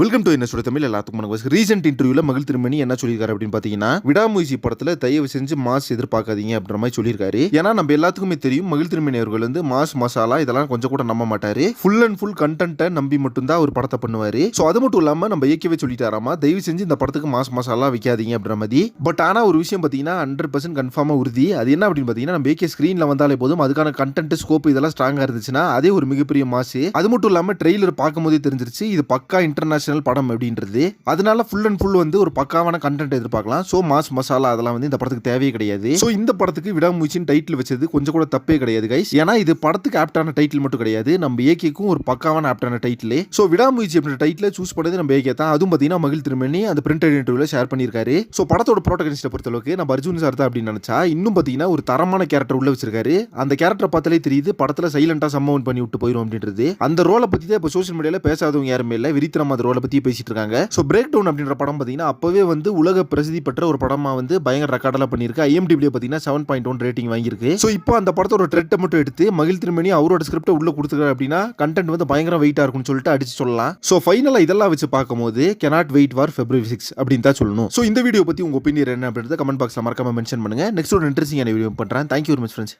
Welcome to என்ன சொல்ல தமிழ் எல்லாத்துக்கும் வணக்கம். ரீசெண்ட் இன்டர்வியூல மகிழ் திருமணி என்ன சொல்லியிருக்காரு அப்படின்னு பாத்தீங்கன்னா விடாமுயற்சி படத்துல தயவு செஞ்சு மாஸ் எதிர்பார்க்காதீங்க அப்படின்ற மாதிரி சொல்லியிருக்காரு. ஏன்னா நம்ம எல்லாத்துக்குமே தெரியும் மகிழ் திருமணி அவர்கள் வந்து மாஸ் மசாலா இதெல்லாம் கொஞ்சம் கூட நம்ப மாட்டாரு. ஃபுல் அண்ட் ஃபுல் கண்டென்ட்டை நம்பி மட்டும்தான் ஒரு படத்தை பண்ணுவாரு. ஸோ அது மட்டும் இல்லாம நம்ம இயக்கவே சொல்லிட்டாராமா தயவு செஞ்சு இந்த படத்துக்கு மாஸ் மசாலா வைக்காதீங்க அப்படின்ற மாதிரி. பட் ஆனா ஒரு விஷயம் பாத்தீங்கன்னா ஹண்ட்ரட் பர்சன்ட் கன்ஃபார்மா உறுதி. அது என்ன அப்படின்னு பாத்தீங்கன்னா நம்ம ஏகே ஸ்கிரீன்ல வந்தாலே போதும் அதுக்கான கண்டென்ட் ஸ்கோப் இதெல்லாம் ஸ்ட்ராங்கா இருந்துச்சுன்னா அதே ஒரு மிகப்பெரிய மாசு. அது மட்டும் இல்லாம ட்ரெய்லர் பார்க்கும்போதே தெரிஞ்சிருச்சு இது பக்கா இன்டர்நேஷனல் படம் அப்படின்றது. அதனால ஃபுல் அண்ட் ஃபுல் வந்து ஒரு பக்காவான கண்டென்ட் எதிர்பார்க்கலாம். ஸோ மாஸ் மசாலா அதெல்லாம் வந்து இந்த படத்துக்கு தேவையே கிடையாது. ஸோ இந்த படத்துக்கு விடாமுயற்சின்னு டைட்டில் வச்சது கொஞ்சம் கூட தப்பே கிடையாது கைஸ் ஏன்னா இது படத்துக்கு ஆப்டான டைட்டில் மட்டும் கிடையாது. நம்ம ஏகேக்கும் ஒரு பக்காவான ஆப்டான டைட்டில் ஸோ விடாமூச்சி அப்படின்ற டைட்டில் சூஸ் பண்ணது நம்ம ஏகே தான். அதுவும் பார்த்தீங்கன்னா மகிழ் திருமணி அந்த பிரிண்ட் இன்டர்வியூல ஷேர் பண்ணியிருக்காரு. ஸோ படத்தோட ப்ரோட்டகனிஸ்ட்டை பொறுத்தளவுக்கு நம்ம அர்ஜுன் சார் தான் அப்படின்னு நினச்சா இன்னும் பார்த்தீங்கன்னா ஒரு தரமான கேரக்டர் உள்ள வச்சிருக்காரு. அந்த கேரக்டர் பார்த்தாலே தெரியுது படத்தில் சைலண்டாக சம்பவம் பண்ணி விட்டு போயிடும் அப்படின்றது. அந்த ரோலை பற்றி தான் இப்போ சோஷியல் மீடியாவில் பேசாதவங்க யாருமே இல்லை. விரித்திரம் அந்த ரோல் பத்தி பேசிட்டு இருக்காங்க. ஸோ பிரேக் டவுன் அப்படின்ற படம் பார்த்தீங்கன்னா அப்பவே வந்து உலக பிரசித்தி பெற்ற ஒரு படமா வந்து பயங்கர ரெக்கார்டெல்லாம் பண்ணியிருக்கு. ஐஎம்டிபிலே பார்த்தீங்கன்னா செவன் பாயிண்ட் ஒன் ரேட்டிங் வாங்கியிருக்கு. ஸோ இப்போ அந்த படத்தோட ட்ரெட்டை மட்டும் எடுத்து மகிழ் திருமணி அவரோட ஸ்கிரிப்டை உள்ள கொடுத்துருக்காரு அப்படின்னா கண்டென்ட் வந்து பயங்கர வெயிட்டா இருக்கும்னு சொல்லிட்டு அடிச்சு சொல்லலாம். ஸோ ஃபைனலாக இதெல்லாம் வச்சு பார்க்கும்போது cannot wait war February six அப்படின்னு தான் சொல்லணும். ஸோ இந்த வீடியோ பத்தி உங்க ஒப்பீனியர் என்ன அப்படின்றத கமெண்ட் பாக்ஸ்ல மறக்காம மென்ஷன் பண்ணுங்க. நெக்ஸ்ட் ஒரு இன்ட்ரெஸ்டிங்கான வீடியோ பண்றேன். Thank you very much friends